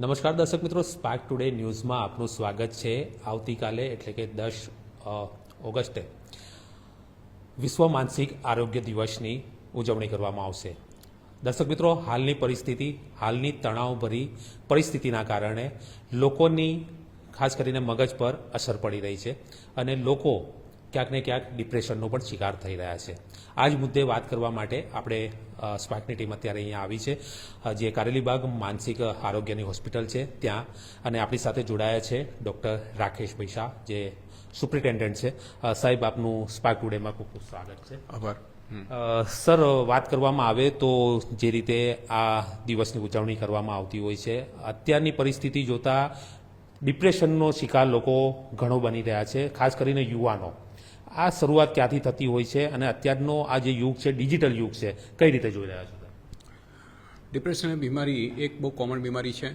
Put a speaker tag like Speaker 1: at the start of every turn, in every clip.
Speaker 1: નમસ્કાર દર્શક મિત્રો સ્પાર્ક ટુડે ન્યૂઝમાં આપનું સ્વાગત છે આવતીકાલે, એટલે કે દસ ઓગસ્ટે. વિશ્વ માનસિક આરોગ્ય દિવસની ઉજવણી કરવામાં આવશે. દર્શક મિત્રો, હાલની પરિસ્થિતિ, હાલની તણાવભરી પરિસ્થિતિના કારણે લોકોની, ખાસ કરીને મગજ પર અસર પડી રહી છે અને લોકો ક્યાંક ને ક્યાંક ડિપ્રેશનનો પણ શિકાર થઈ રહ્યા છે. આ જ મુદ્દે વાત કરવા માટે આપણે સ્પાર્કની ટીમ અત્યારે અહીંયા આવી છે. જે કારેલીબાગ માનસિક આરોગ્યની હોસ્પિટલ છે ત્યાં. અને આપણી સાથે જોડાયા છે ડૉક્ટર રાકેશ ભૈસા જે સુપ્રિન્ટેન્ડન્ટ છે. સાહેબ આપનું સ્પાર્ક ટુડેમાં ખૂબ ખૂબ સ્વાગત છે.
Speaker 2: આભાર.
Speaker 1: સર વાત કરવામાં આવે તો જે રીતે આ દિવસની ઉજવણી કરવામાં આવતી હોય છે અત્યારની પરિસ્થિતિ જોતા ડિપ્રેશનનો શિકાર લોકો ઘણો બની રહ્યા છે ખાસ કરીને યુવાનો. આ શરૂઆત ક્યાંથી થતી હોય છે અને અત્યારનો આ જે યુગ છે, ડિજિટલ યુગ છે, કઈ રીતે જોઈ રહ્યા છો
Speaker 2: ડિપ્રેશન બીમારી એક બહુ કોમન બીમારી છે.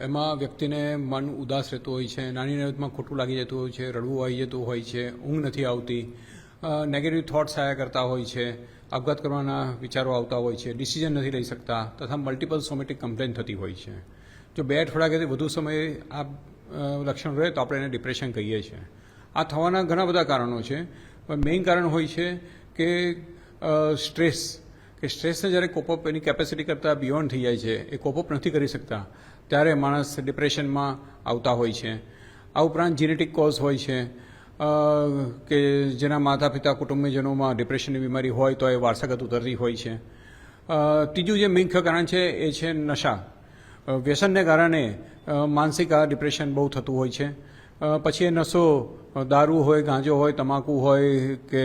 Speaker 2: એમાં વ્યક્તિને મન ઉદાસ રહેતું હોય છે, નાની નાનીમાં ખોટું લાગી જતું હોય છે, રડવું આવી જતું હોય છે, ઊંઘ નથી આવતી નેગેટિવ થોટ્સ આવ્યા કરતા હોય છે, આપઘાત કરવાના વિચારો આવતા હોય છે ડિસિઝન નથી લઈ શકતા, તથા મલ્ટિપલ સોમેટિક કમ્પ્લેન થતી હોય છે. જો બે અઠવાડિયા વધુ સમય આ લક્ષણ રહે તો આપણે એને ડિપ્રેશન કહીએ છીએ. આ થવાના ઘણા બધા કારણો છે. પણ મેઇન કારણ હોય છે કે સ્ટ્રેસ કે સ્ટ્રેસને જ્યારે કોપઅપ એની કેપેસિટી કરતાં બિયોન્ડ થઈ જાય છે, એ કોપઅપ નથી કરી શકતા, ત્યારે માણસ ડિપ્રેશનમાં આવતા હોય છે. આ ઉપરાંત જીનેટિક કોઝ હોય છે. કે જેના માતા પિતા કુટુંબીજનોમાં ડિપ્રેશનની બીમારી હોય તો એ વારસાગત ઉતરતી હોય છે. ત્રીજું જે મુખ્ય કારણ છે એ છે નશા. વ્યસનને કારણે માનસિક આ ડિપ્રેશન બહુ થતું હોય છે. પછી એ નશો દારૂ હોય ગાંજો હોય તમાકુ હોય કે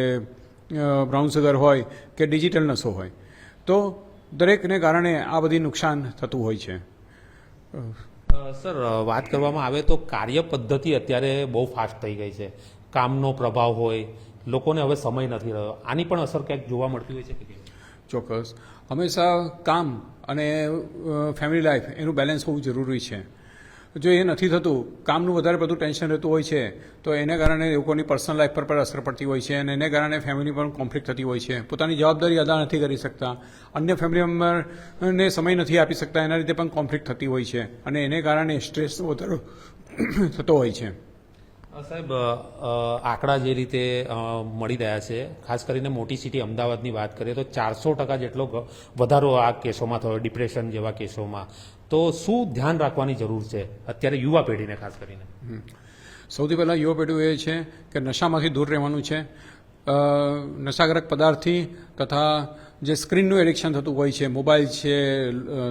Speaker 2: બ્રાઉન સુગર હોય કે ડિજિટલ નશો હોય. તો દરેકને કારણે આ બધી નુકસાન થતું હોય છે.
Speaker 1: સર વાત કરવામાં આવે તો કાર્ય પદ્ધતિ અત્યારે બહુ ફાસ્ટ થઈ ગઈ છે. કામનો પ્રભાવ હોય લોકોને હવે સમય નથી રહ્યો. આની પણ અસર ક્યાંક જોવા મળતી હોય છે કે
Speaker 2: ચોક્કસ. હંમેશા કામ અને ફેમિલી લાઈફ એનું બેલેન્સ હોવું જરૂરી છે. જો એ નથી થતું, કામનું વધારે બધું ટેન્શન રહેતું હોય છે, તો એને કારણે લોકોની પર્સનલ લાઈફ પર પણ અસર પડતી હોય છે અને એને કારણે ફેમિલી પણ કોન્ફ્લિક્ટ થતી હોય છે. પોતાની જવાબદારી અદા નથી કરી શકતા. અન્ય ફેમિલી મેમ્બરને સમય નથી આપી શકતા, એના રીતે પણ કોન્ફ્લિક્ટ થતી હોય છે અને એને કારણે સ્ટ્રેસ વધારો થતો હોય છે.
Speaker 1: સાહેબ આંકડા જે રીતે મળી રહ્યા છે, ખાસ કરીને મોટી સિટી અમદાવાદની વાત કરીએ તો ચારસો ટકા જેટલો વધારો આ કેસોમાં થયો, ડિપ્રેશન જેવા કેસોમાં. તો શું ધ્યાન રાખવાની જરૂર છે? અત્યારે યુવા પેઢીને ખાસ કરીને.
Speaker 2: સૌથી પહેલાં યુવા પેઢી એ છે કે નશામાંથી દૂર રહેવાનું છે. નશાકારક પદાર્થથી તથા જે સ્ક્રીનનું એડિક્શન થતું હોય છે, મોબાઈલ છે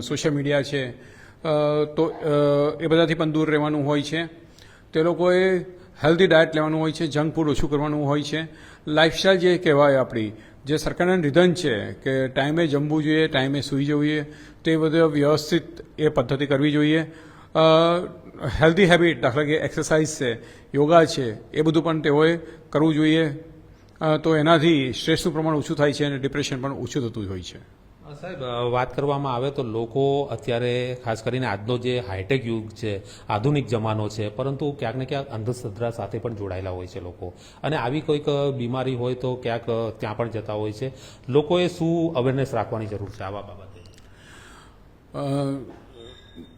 Speaker 2: સોશિયલ મીડિયા છે તો એ બધાથી પણ દૂર રહેવાનું હોય છે. તે લોકોએ હેલ્ધી ડાયટ લેવાનું હોય છે, જંક ફૂડ ઓછું કરવાનું હોય છે. લાઇફસ્ટાઇલ જે કહેવાય આપણી જે સરકારના નિધન છે, કે ટાઈમે જમવું જોઈએ, ટાઈમે સૂઈ જોઈએ, તે બધું વ્યવસ્થિત એ પદ્ધતિ કરવી જોઈએ. હેલ્ધી હેબિટ દાખલા કે એક્સરસાઇઝ છે, યોગા છે, એ બધું પણ તેઓએ કરવું જોઈએ. તો એનાથી સ્ટ્રેસનું પ્રમાણ ઓછું થાય છે અને ડિપ્રેશન પણ ઓછું થતું હોય છે.
Speaker 1: સાહેબ વાત કરવામાં આવે તો લોકો અત્યારે ખાસ કરીને આજનો જે હાઈટેક યુગ છે, આધુનિક જમાનો છે, પરંતુ ક્યાંક ને ક્યાંક અંધશ્રદ્ધા સાથે પણ જોડાયેલા હોય છે લોકો. અને આવી કોઈક બીમારી હોય તો ક્યાંક ત્યાં પણ જતા હોય છે. લોકોએ શું અવેરનેસ રાખવાની જરૂર છે આવા બાબતે?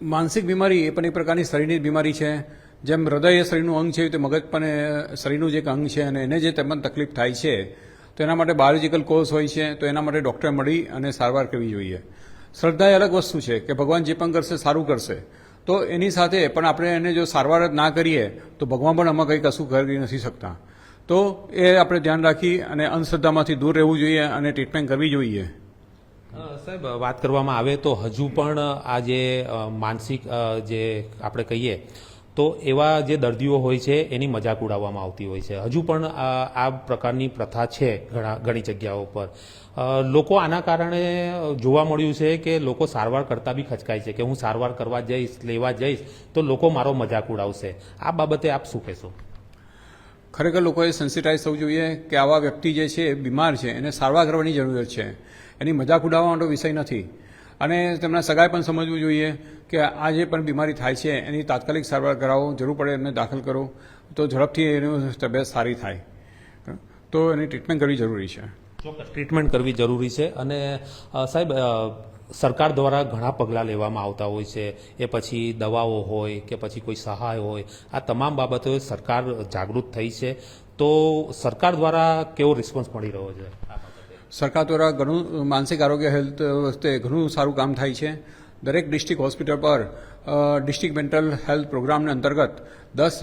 Speaker 2: માનસિક બીમારી એ પણ એક પ્રકારની શરીરની બીમારી છે. જેમ હૃદય એ શરીરનું અંગ છે, તે મગજ પણ શરીરનું જ એક અંગ છે અને એને જે તેમાં તકલીફ થાય છે તો એના માટે બાયોલોજીકલ કોઝ હોય છે, તો એના માટે ડૉક્ટર મળી અને સારવાર કરવી જોઈએ. શ્રદ્ધા એ અલગ વસ્તુ છે કે ભગવાન જે પણ કરશે સારું કરશે. તો એની સાથે પણ આપણે એને જો સારવાર જ ના કરીએ, તો ભગવાન પણ આમાં કંઈ કશું કરી નથી શકતા. તો એ આપણે ધ્યાન રાખી અને અંધશ્રદ્ધામાંથી દૂર રહેવું જોઈએ અને ટ્રીટમેન્ટ કરવી જોઈએ.
Speaker 1: સાહેબ, વાત કરવામાં આવે તો હજુ પણ આ જે માનસિક જે આપણે કહીએ તો એવા જે દર્દીઓ હોય છે, એની મજાક ઉડાવવામાં આવતી હોય છે. હજુ પણ આ પ્રકારની પ્રથા છે ઘણા, ઘણી જગ્યાઓ પર. લોકો આના કારણે જોવા મળ્યું છે કે લોકો સારવાર કરતા બી ખચકાય છે કે હું સારવાર કરવા જઈશ, લેવા જઈશ, તો લોકો મારો મજાક ઉડાવશે. આ બાબતે આપ શું કહેશો?
Speaker 2: ખરેખર લોકોએ સેન્સિટાઇઝ થવું જોઈએ કે આવા વ્યક્તિ જે છે, એ બીમાર છે, એને સારવાર કરવાની જરૂરત છે. એની મજાક ઉડાવવા માટે વિષય નથી. અને તેમના સગાએ પણ સમજવું જોઈએ કે આ જે પણ બીમારી થાય છે, એની તાત્કાલિક સારવાર કરાવો, જરૂર પડે એમને દાખલ કરો, તો ઝડપથી એની તબિયત સારી થાય. તો એની ટ્રીટમેન્ટ કરવી જરૂરી છે.
Speaker 1: ચોક્કસ ટ્રીટમેન્ટ કરવી જરૂરી છે અને સાહેબ સરકાર દ્વારા ઘણા પગલાં લેવામાં આવતા હોય છે, એ પછી દવાઓ હોય કે પછી કોઈ સહાય હોય, આ તમામ બાબતો સરકાર જાગૃત થઈ છે. તો સરકાર દ્વારા કેવો રિસ્પોન્સ મળી રહ્યો છે?
Speaker 2: સરકાર દ્વારા ઘણું માનસિક આરોગ્ય હેલ્થ વખતે ઘણું સારું કામ થાય છે. દરેક ડિસ્ટ્રિક્ટ હોસ્પિટલ પર ડિસ્ટ્રિક્ટ મેન્ટલ હેલ્થ પ્રોગ્રામને અંતર્ગત દસ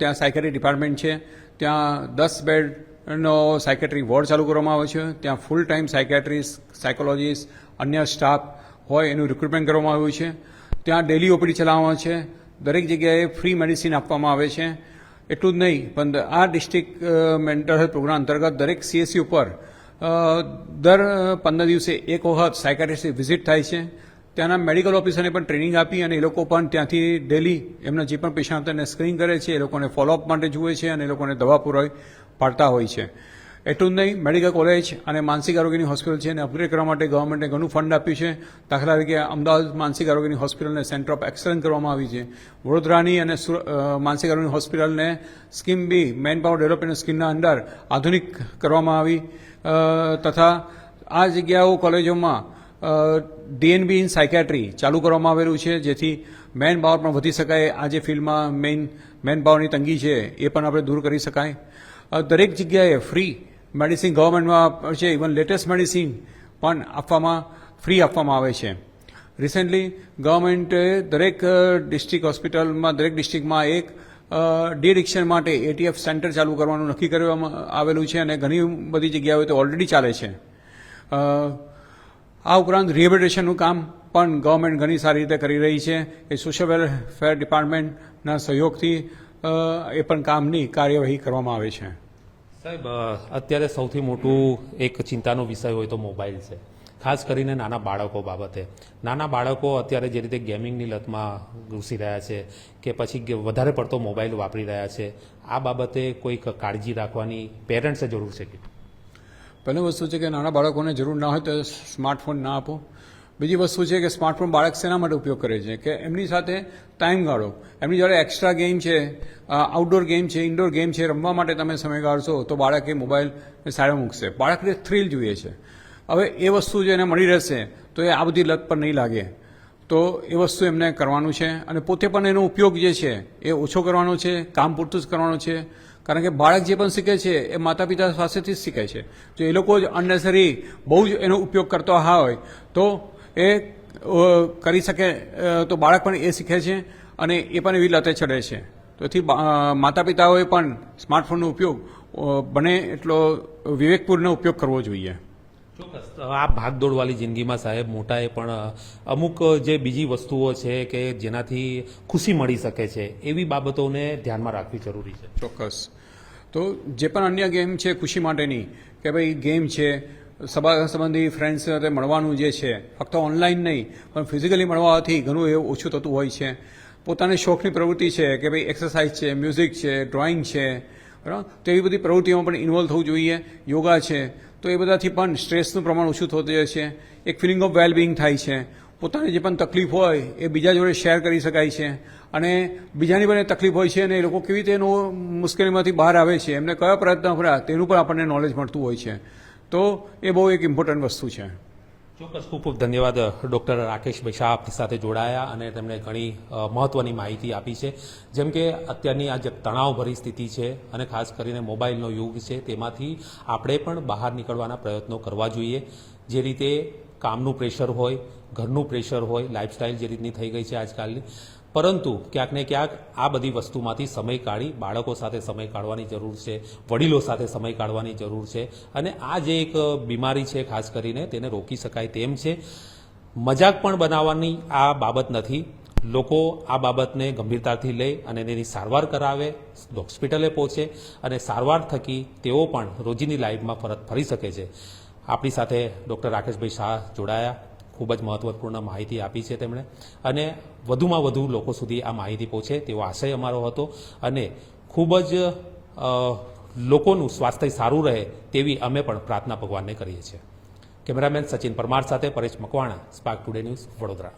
Speaker 2: ત્યાં સાયકેટ્રી ડિપાર્ટમેન્ટ છે. ત્યાં દસ બેડનો સાયકેટ્રી વોર્ડ ચાલુ કરવામાં આવે છે. ત્યાં ફૂલ ટાઈમ સાયકેટ્રિસ્ટ સાયકોલોજીસ્ટ અન્ય સ્ટાફ હોય એનું રિક્રુટમેન્ટ કરવામાં આવ્યું છે. ત્યાં ડેલી ઓપીડી ચલાવવામાં છે. દરેક જગ્યાએ ફ્રી મેડિસિન આપવામાં આવે છે. એટલું જ નહીં, પણ આ ડિસ્ટ્રિક્ટ મેન્ટલ હેલ્થ પ્રોગ્રામ અંતર્ગત દરેક સીએસસી ઉપર દર પંદર દિવસે એક વખત સાયકાટ્રિસ્ટની વિઝિટ થાય છે. ત્યાંના મેડિકલ ઓફિસરને પણ ટ્રેનિંગ આપી અને એ લોકો પણ ત્યાંથી ડેલી એમના જે પણ પેશન્ટ હતા સ્ક્રીન કરે છે. એ લોકોને ફોલોઅપ માટે જુએ છે અને એ લોકોને દવા પુરાવી પાડતા હોય છે. એટલું જ નહીં મેડિકલ કોલેજ અને માનસિક આરોગ્યની હોસ્પિટલ છે, એને અપગ્રેડ કરવા માટે ગવર્મેન્ટે ઘણું ફંડ આપ્યું છે. દાખલા તરીકે અમદાવાદ માનસિક આરોગ્યની હોસ્પિટલને સેન્ટર ઓફ એક્સલન્સ કરવામાં આવી છે. વડોદરાની અને માનસિક આરોગ્યની હોસ્પિટલને scheme B man power development સ્કીમના under આધુનિક કરવામાં આવી. તથા આ જગ્યાઓ કોલેજોમાં ડીએનબી ઇન સાયકેટ્રી ચાલુ કરવામાં આવેલું છે, જેથી મેન પાવર પણ વધી શકાય. આ જે ફિલ્ડમાં મેઇન મેન પાવરની તંગી છે, એ પણ આપણે દૂર કરી શકાય. દરેક જગ્યાએ ફ્રી મેડિસિન ગવર્મેન્ટમાં છે ઇવન લેટેસ્ટ મેડિસિન પણ આપવામાં ફ્રી આપવામાં આવે છે. રિસેન્ટલી ગવર્મેન્ટે દરેક ડિસ્ટ્રિક્ટ હોસ્પિટલમાં દરેક ડિસ્ટ્રિક્ટમાં એક ડી માટે એટીએફ સેન્ટર ચાલુ કરવાનું નક્કી કરવામાં આવેલું છે અને ઘણી બધી જગ્યાઓએ તો ઓલરેડી ચાલે છે. આ ઉપરાંત રિહેબિલિટેશનનું કામ પણ ગવર્મેન્ટ ઘણી સારી રીતે કરી રહી છે. એ સોશિયલ વેલફેર ડિપાર્ટમેન્ટના સહયોગથી એ પણ કામની કાર્યવાહી કરવામાં આવે છે.
Speaker 1: સાહેબ અત્યારે સૌથી મોટું એક ચિંતાનો વિષય હોય તો મોબાઈલ છે. ખાસ કરીને નાના બાળકો બાબતે. નાના બાળકો અત્યારે જે રીતે ગેમિંગની લતમાં ઘૂસી રહ્યા છે કે પછી વધારે પડતો મોબાઈલ વાપરી રહ્યા છે, આ બાબતે કોઈક કાળજી રાખવાની પેરેન્ટ્સે જરૂર છે કે?
Speaker 2: પહેલી વસ્તુ છે કે નાના બાળકોને જરૂર ના હોય તો સ્માર્ટફોન ના આપો. બીજી વસ્તુ છે કે સ્માર્ટફોન બાળક શેના માટે ઉપયોગ કરે છે? કે એમની સાથે ટાઈમ ગાળો એમની જોડે એક્સ્ટ્રા ગેમ છે આઉટડોર ગેમ છે ઇન્ડોર ગેમ છે, રમવા માટે તમે સમય ગાળશો તો બાળક એ મોબાઈલ સાઈડ મૂકશે. બાળકને થ્રિલ જોઈએ છે. હવે એ વસ્તુ જો એને મળી રહેશે તો એ આ બધી લત પર નહીં લાગે. તો એ વસ્તુ એમને કરવાનું છે અને પોતે પણ એનો ઉપયોગ જે છે એ ઓછો કરવાનો છે, કામ પૂરતું જ કરવાનો છે. કારણ કે બાળક જે પણ શીખે છે એ માતા પિતા પાસેથી જ શીખે છે. જો એ લોકો જ અનનેસરી બહુ જ એનો ઉપયોગ કરતા હોય તો એ કરી શકે તો બાળક પણ એ શીખે છે અને એ પણ એવી લતે ચડે છે. તેથી માતા પિતાઓએ પણ સ્માર્ટફોનનો ઉપયોગ બને એટલો વિવેકપૂર્ણ ઉપયોગ કરવો જોઈએ.
Speaker 1: ચોક્કસ. આ ભાગદોડવાળી જિંદગીમાં સાહેબ મોટાએ પણ અમુક જે બીજી વસ્તુઓ છે કે જેનાથી ખુશી મળી શકે છે એવી બાબતોને ધ્યાનમાં રાખવી જરૂરી છે.
Speaker 2: ચોક્કસ. તો જે પણ અન્ય ગેમ છે ખુશી માટેની કે ભાઈ ગેમ છે સભા સંબંધી ફ્રેન્ડ્સ સાથે મળવાનું જે છે, ફક્ત ઓનલાઈન નહીં, પણ ફિઝિકલી મળવાથી ઘણું એવું ઓછું થતું હોય છે. પોતાની શોખની પ્રવૃત્તિ છે કે ભાઈ એક્સરસાઇઝ છે મ્યુઝિક છે ડ્રોઈંગ છે, બરાબર? તો એવી બધી પ્રવૃત્તિઓમાં પણ ઇન્વોલ્વ થવું જોઈએ. યોગા છે, તો એ બધાથી પણ સ્ટ્રેસનું પ્રમાણ ઓછું થતું જાય છે. એક ફિલિંગ ઓફ વેલબિંગ થાય છે. પોતાની જે પણ તકલીફ હોય, એ બીજા જોડે શેર કરી શકાય છે. અને બીજાની પણ તકલીફ હોય છે અને એ લોકો કેવી રીતે એનો મુશ્કેલીમાંથી બહાર આવે છે, એમને કયા પ્રયત્ન કર્યા, તેનું પણ આપણને નોલેજ મળતું હોય છે. તો એ બહુ એક ઇમ્પોર્ટન્ટ વસ્તુ છે.
Speaker 1: ચોક્કસ ખૂબ ખૂબ ધન્યવાદ, ડૉક્ટર રાકેશભાઈ શાહ આપણી સાથે જોડાયા અને તેમણે ઘણી મહત્ત્વની માહિતી આપી છે. જેમ કે અત્યારની આ જે તણાવભરી સ્થિતિ છે અને ખાસ કરીને મોબાઈલનો યુગ છે, તેમાંથી આપણે પણ બહાર નીકળવાના પ્રયત્નો કરવા જોઈએ. જે રીતે કામનું પ્રેશર હોય, ઘરનું પ્રેશર હોય લાઇફસ્ટાઇલ જે રીતની થઈ ગઈ છે આજકાલની પરંતુ ક્યાંક ને ક્યાંક આ બધી વસ્તુમાંથી સમય કાઢી, બાળકો સાથે સમય કાઢવાની જરૂર છે, વડીલો સાથે સમય કાઢવાની જરૂર છે અને આ જે એક બીમારી છે, ખાસ કરીને તેને રોકી શકાય તેમ છે. મજાક પણ બનાવવાની આ બાબત નથી. લોકો આ બાબતને ગંભીરતાથી લે અને તેની સારવાર કરાવે, હોસ્પિટલે પહોંચે અને સારવાર થકી તેઓ પણ રોજીની લાઈફમાં ફરત ફરી શકે છે. આપણી સાથે ડૉક્ટર રાકેશભાઈ શાહ જોડાયા. ખૂબ જ મહત્વપૂર્ણ માહિતી આપી છે તેમણે. અને વધુમાં વધુ લોકો સુધી આ માહિતી પહોંચે તેવો આશય અમારો હતો. અને ખૂબ જ લોકોનું સ્વાસ્થ્ય સારું રહે તેવી અમે પણ પ્રાર્થના ભગવાનને કરીએ છીએ. કેમેરામેન સચિન પરમાર સાથે Paresh Makwana, spark today news Vadodara.